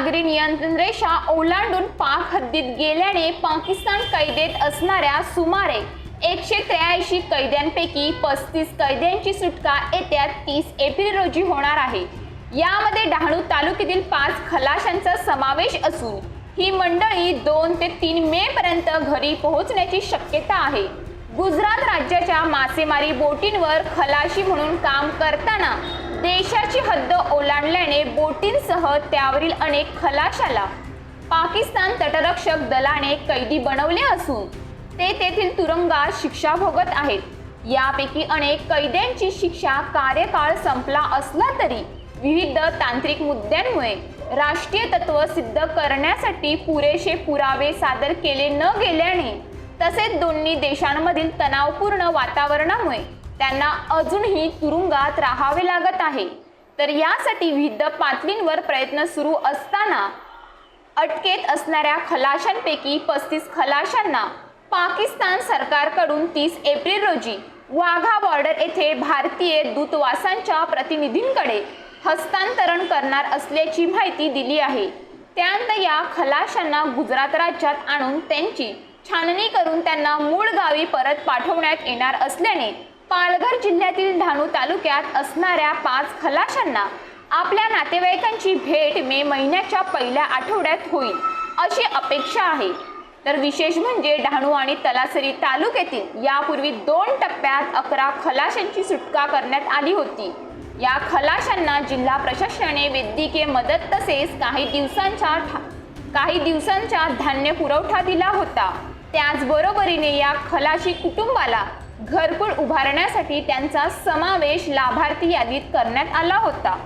नियंत्रण रेषा ओलांडून पाक हद्दीत गेल्याने पाकिस्तान कैदेत असणाऱ्या सुमारे एकशे त्र्याऐंशी कैद्यांपैकी पस्तीस कैद्यांची सुटका येत्या तीस एप्रिल रोजी होणार आहे. यामध्ये डहाणू तालुक्यातील पाच खलाशांचा समावेश असून ही मंडळी दोन ते तीन मे पर्यंत घरी पोहोचण्याची शक्यता आहे. गुजरात राज्याच्या मासेमारी बोटींवर खलाशी म्हणून काम करताना देशाची हद्द ओलांडल्याने बोटींसह त्यावरील अनेक खलाशाला पाकिस्तान तटरक्षक दलाने कैदी बनवले असून ते तेथील तुरुंगात शिक्षा भोगत आहेत. यापैकी अनेक कैद्यांची शिक्षा कार्यकाळ संपला असला तरी विविध तांत्रिक मुद्द्यांमुळे राष्ट्रीय तत्व सिद्ध करण्यासाठी पुरेसे पुरावे सादर केले न गेल्याने तसेच दोन्ही देशांमधील तणावपूर्ण वातावरणामुळे त्यांना अजूनही तुरुंगात राहावे लागत आहे. तर यासाठी विविध पातळींवर प्रयत्न सुरू असताना अटकेत असणाऱ्या खलाशांपैकी पस्तीस खलाशांना पाकिस्तान सरकारकडून तीस एप्रिल रोजी वाघा बॉर्डर येथे भारतीय दूतवासांच्या प्रतिनिधींकडे हस्तांतरण करणार असल्याची माहिती दिली आहे. त्यानंतर या खलाशांना गुजरात राज्यात आणून त्यांची छाननी करून त्यांना मूळ गावी परत पाठवण्यात येणार असल्याने पालघर जिल्ह्यातील डहाणू तालुक्यात असणाऱ्या पाच खलाशांना आपल्या नातेवाईकांची भेट मे महिन्याच्या पहिल्या आठवड्यात होईल अशी अपेक्षा आहे. तर विशेष म्हणजे डहाणू आणि तलासरी तालुक्यातील यापूर्वी दोन टप्प्यात अकरा खलाशांची सुटका करण्यात आली होती. या खलाशांना जिल्हा प्रशासनाने वैद्यकीय मदत तसेच काही दिवसांच्या ठा- काही दिवसांच्या धान्य पुरवठा दिला होता. त्याचबरोबरीने या खलाशी कुटुंबाला घरकुल उभारण्यासाठी त्यांचा समावेश लाभार्थी यादीत करण्यात आला होता.